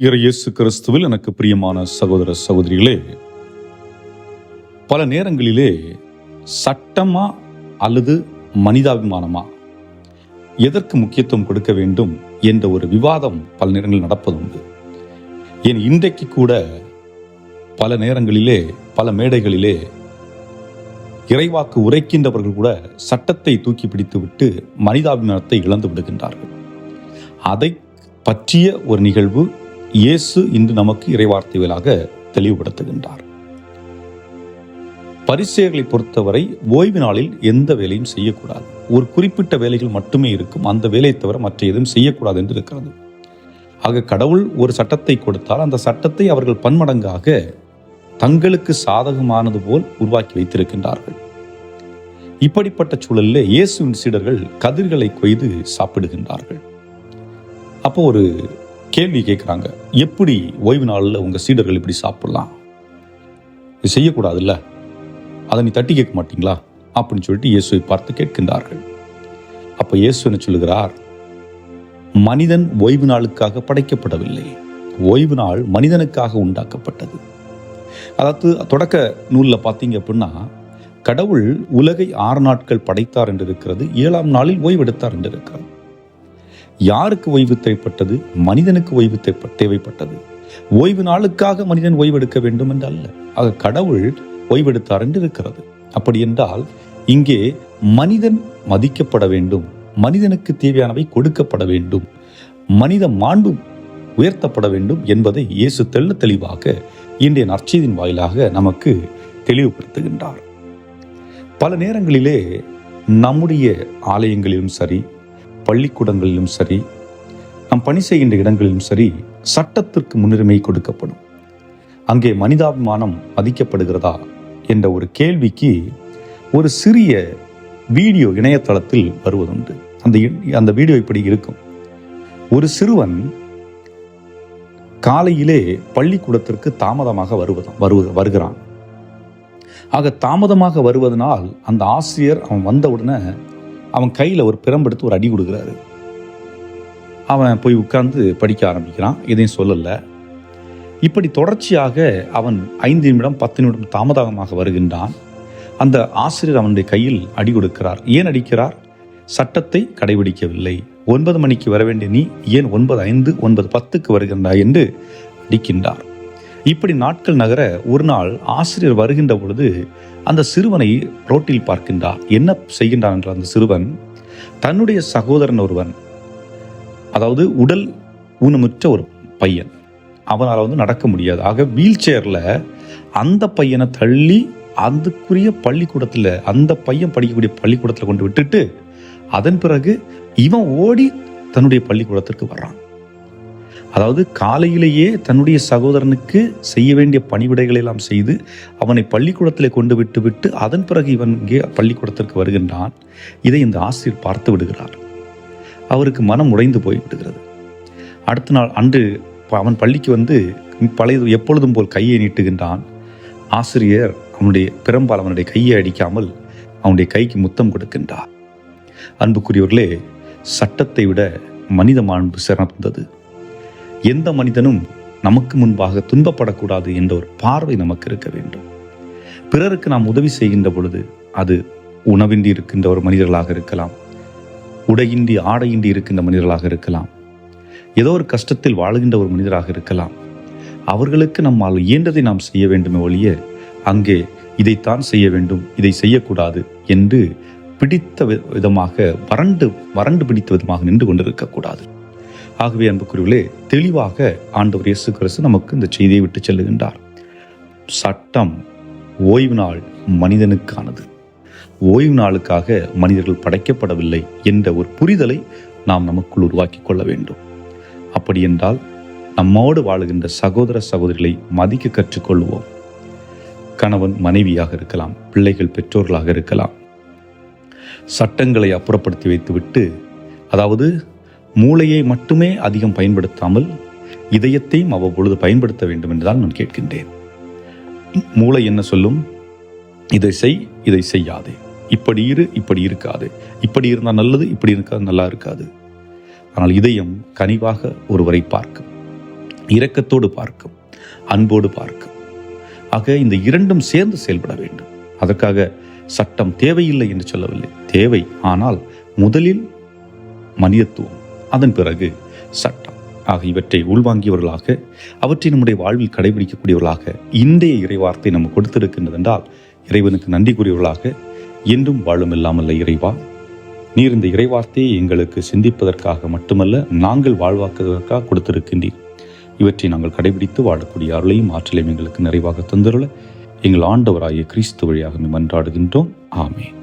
இறை இயேசு கிறிஸ்துவில் எனக்கு பிரியமான சகோதர சகோதரிகளே பல நேரங்களிலே சட்டமா அல்லது மனிதாபிமானமா எதற்கு முக்கியத்துவம் கொடுக்க வேண்டும் என்ற ஒரு விவாதம் பல நேரங்களில் நடப்பதுண்டு ஏன் இன்றைக்கு கூட பல நேரங்களிலே பல மேடைகளிலே இறைவாக்கு உரைக்கின்றவர்கள் கூட சட்டத்தை தூக்கி பிடித்துவிட்டு மனிதாபிமானத்தை இழந்து விடுகின்றார்கள். அதை பற்றிய ஒரு நிகழ்வு இயேசு இன்று நமக்கு இறைவார்த்தைகளாக தெளிவுபடுத்துகின்றார். பரிசேர்களை பொறுத்தவரை ஓய்வு நாளில் எந்த வேலையும் செய்யக்கூடாது. ஒரு குறிப்பிட்ட வேலைகள் மட்டுமே இருக்கும். அந்த வேலையை தவிர மற்ற எதுவும் செய்யக்கூடாது என்று இருக்கிறது. ஆக கடவுள் ஒரு சட்டத்தை கொடுத்தால் அந்த சட்டத்தை அவர்கள் பன்மடங்காக தங்களுக்கு சாதகமானது போல் உருவாக்கி வைத்திருக்கின்றார்கள். இப்படிப்பட்ட சூழலில் இயேசுவின் சீடர்கள் கதிர்களை கொய்து சாப்பிடுகின்றார்கள். அப்போ ஒரு கேள்வி கேட்குறாங்க எப்படி ஓய்வு நாளில் உங்கள் சீடர்கள் இப்படி சாப்பிட்லாம்? இது செய்யக்கூடாதுல்ல? அதை நீ தட்டி கேட்க மாட்டீங்களா? அப்படின்னு சொல்லிட்டு இயேசுவை பார்த்து கேட்கின்றார்கள். அப்போ இயேசு என்ன சொல்லுகிறார்? மனிதன் ஓய்வு நாளுக்காக படைக்கப்படவில்லை. ஓய்வு நாள் மனிதனுக்காக உண்டாக்கப்பட்டது. அதாவது தொடக்க நூலில் பார்த்தீங்க அப்படின்னா கடவுள் உலகை ஆறு நாட்கள் படைத்தார் என்று இருக்கிறது ஏழாம் நாளில் ஓய்வெடுத்தார் என்று இருக்கிறது. யாருக்கு ஓய்வு தேவைப்பட்டது? மனிதனுக்கு ஓய்வு தேவைப்பட்டது. ஓய்வு நாளுக்காக மனிதன் ஓய்வெடுக்க வேண்டும் என்று அல்ல ஆக கடவுள் ஓய்வெடுத்தார் என்று இருக்கிறது. அப்படி என்றால் இங்கே மனிதன் மதிக்கப்பட வேண்டும். மனிதனுக்கு தேவையானவை கொடுக்கப்பட வேண்டும். மனித மாண்பு உயர்த்தப்பட வேண்டும் என்பதை இயேசு தெள்ள தெளிவாக இன்றைய நற்செய்தியின் வாயிலாக நமக்கு தெளிவுபடுத்துகின்றார். பல நேரங்களிலே நம்முடைய ஆலயங்களிலும் சரி பள்ளிக்கூடங்களிலும் சரி நாம் பணி செய்கின்ற இடங்களிலும் சரி சட்டத்திற்கு முன்னுரிமை கொடுக்கப்படும். அங்கே மனிதாபிமானம் மதிக்கப்படுகிறதா என்ற ஒரு கேள்விக்கு ஒரு சிறிய வீடியோ இணையதளத்தில் வருவதுண்டு. அந்த இ- அந்த வீடியோ இப்படி இருக்கும். ஒரு சிறுவன் காலையிலே பள்ளிக்கூடத்திற்கு தாமதமாக வருவது வருவது வருகிறான். ஆக தாமதமாக வருவதனால் அந்த ஆசிரியர் அவன் வந்தவுடனே அவன் கையில் ஒரு பிரம்பெடுத்து ஒரு அடி கொடுக்குறாரு. அவன் போய் உட்கார்ந்து படிக்க ஆரம்பிக்கிறான். எதையும் சொல்லலை. இப்படி தொடர்ச்சியாக அவன் ஐந்து நிமிடம் பத்து நிமிடம் தாமதமாக வருகின்றான். அந்த ஆசிரியர் அவனுடைய கையில் அடி கொடுக்கிறார். ஏன் அடிக்கிறார்? சட்டத்தை கடைபிடிக்கவில்லை. ஒன்பது மணிக்கு வர வேண்டிய நீ ஏன் ஒன்பது ஐந்து ஒன்பது பத்துக்கு வருகின்றாய் என்று அடிக்கின்றார். இப்படி நாட்கள் நகர ஒரு நாள் ஆசிரியர் வருகின்ற பொழுது அந்த சிறுவனை ரோட்டில் பார்க்கின்றார். என்ன செய்கின்றான் என்ற அந்த சிறுவன் தன்னுடைய சகோதரன் ஒருவன் அதாவது உடல் ஊனமுற்ற ஒரு பையன் அவனால் வந்து நடக்க முடியாது. ஆக வீல் சேரில் அந்த பையனை தள்ளி அதுக்குரிய பள்ளிக்கூடத்தில் அந்த பையன் படிக்கக்கூடிய பள்ளிக்கூடத்தில் கொண்டு விட்டுட்டு அதன் பிறகு இவன் ஓடி தன்னுடைய பள்ளிக்கூடத்திற்கு வர்றான். அதாவது காலையிலேயே தன்னுடைய சகோதரனுக்கு செய்ய வேண்டிய பணிவிடைகளை எல்லாம் செய்து அவனை பள்ளிக்கூடத்தில் கொண்டு விட்டு விட்டு அதன் பிறகு இவன் இங்கே பள்ளிக்கூடத்திற்கு வருகின்றான். இதை இந்த ஆசிரியர் பார்த்து விடுகிறார். அவருக்கு மனம் உடைந்து போய் விடுகிறது. அடுத்த நாள் அன்று அவன் பள்ளிக்கு வந்து பழைய எப்பொழுதும் போல் கையை நீட்டுகின்றான். ஆசிரியர் அவனுடைய பெரும்பால் அவனுடைய கையை அடிக்காமல் அவனுடைய கைக்கு முத்தம் கொடுக்கின்றார். அன்புக்குரியவர்களே சட்டத்தை விட மனித மாண்பு சிறந்தது. எந்த மனிதனும் நமக்கு முன்பாக துன்பப்படக்கூடாது என்ற ஒரு பார்வை நமக்கு இருக்க வேண்டும். பிறருக்கு நாம் உதவி செய்கின்ற பொழுது அது உணவின்றி இருக்கின்ற ஒரு மனிதர்களாக இருக்கலாம். உடையின்றி ஆடையின்றி இருக்கின்ற மனிதர்களாக இருக்கலாம். ஏதோ ஒரு கஷ்டத்தில் வாழுகின்ற ஒரு மனிதராக இருக்கலாம். அவர்களுக்கு நம்மால் இயன்றதை நாம் செய்ய வேண்டுமே ஒழிய அங்கே இதைத்தான் செய்ய வேண்டும் இதை செய்யக்கூடாது என்று பிடித்த விதமாக வறண்டு வறண்டு பிடித்த விதமாக நின்று கொண்டிருக்கக்கூடாது. ஆகவே அன்புக்குரியவர்களே தெளிவாக ஆண்டவர் இயேசு கிறிஸ்து நமக்கு இந்த செய்தியை விட்டு செல்லுகின்றார். சட்டம் ஓய்வு நாள் மனிதனுக்கானது. ஓய்வு நாளுக்காக மனிதர்கள் படைக்கப்படவில்லை என்ற ஒரு புரிதலை நாம் நமக்குள் உருவாக்கி கொள்ள வேண்டும். அப்படி என்றால் நம்மோடு வாழுகின்ற சகோதர சகோதரிகளை மதிக்க கற்றுக்கொள்வோம். கணவன் மனைவியாக இருக்கலாம் பிள்ளைகள் பெற்றோர்களாக இருக்கலாம். சட்டங்களை அப்புறப்படுத்தி வைத்துவிட்டு அதாவது மூளையை மட்டுமே அதிகம் பயன்படுத்தாமல் இதயத்தையும் அவ்வப்பொழுது பயன்படுத்த வேண்டும் என்றுதான் நான் கேட்கின்றேன். மூளை என்ன சொல்லும்? இதை செய் இதை செய்யாதே. இப்படி இரு இப்படி இருக்காது. இப்படி இருந்தால் நல்லது இப்படி இருக்காது நல்லா இருக்காது. ஆனால் இதயம் கனிவாக ஒருவரை பார்க்கும். இரக்கத்தோடு பார்க்கும். அன்போடு பார்க்கும். ஆக இந்த இரண்டும் சேர்ந்து செயல்பட வேண்டும். அதற்காக சட்டம் தேவையில்லை என்று சொல்லவில்லை. தேவை ஆனால் முதலில் மனிதத்துவம். அதன் பிறகு சட்டம். ஆக இவற்றை உள்வாங்கியவர்களாக அவற்றை நம்முடைய வாழ்வில் கடைபிடிக்கக்கூடியவர்களாக இன்றைய இறைவார்த்தை நம்ம கொடுத்திருக்கின்றது என்றால் இறைவனுக்கு நன்றி கூறியவர்களாக என்றும் வாழும் இல்லாமல்ல இறைவா. நீர் இந்த இறைவார்த்தையை எங்களுக்கு சிந்திப்பதற்காக மட்டுமல்ல நாங்கள் வாழ்வாக்குவதற்காக கொடுத்திருக்கின்றீர். இவற்றை நாங்கள் கடைபிடித்து வாழக்கூடிய அருளையும் ஆற்றலையும் எங்களுக்கு நிறைவாக தந்துள்ள எங்கள் ஆண்டவராகிய கிறிஸ்து வழியாக மன்றாடுகின்றோம் ஆமே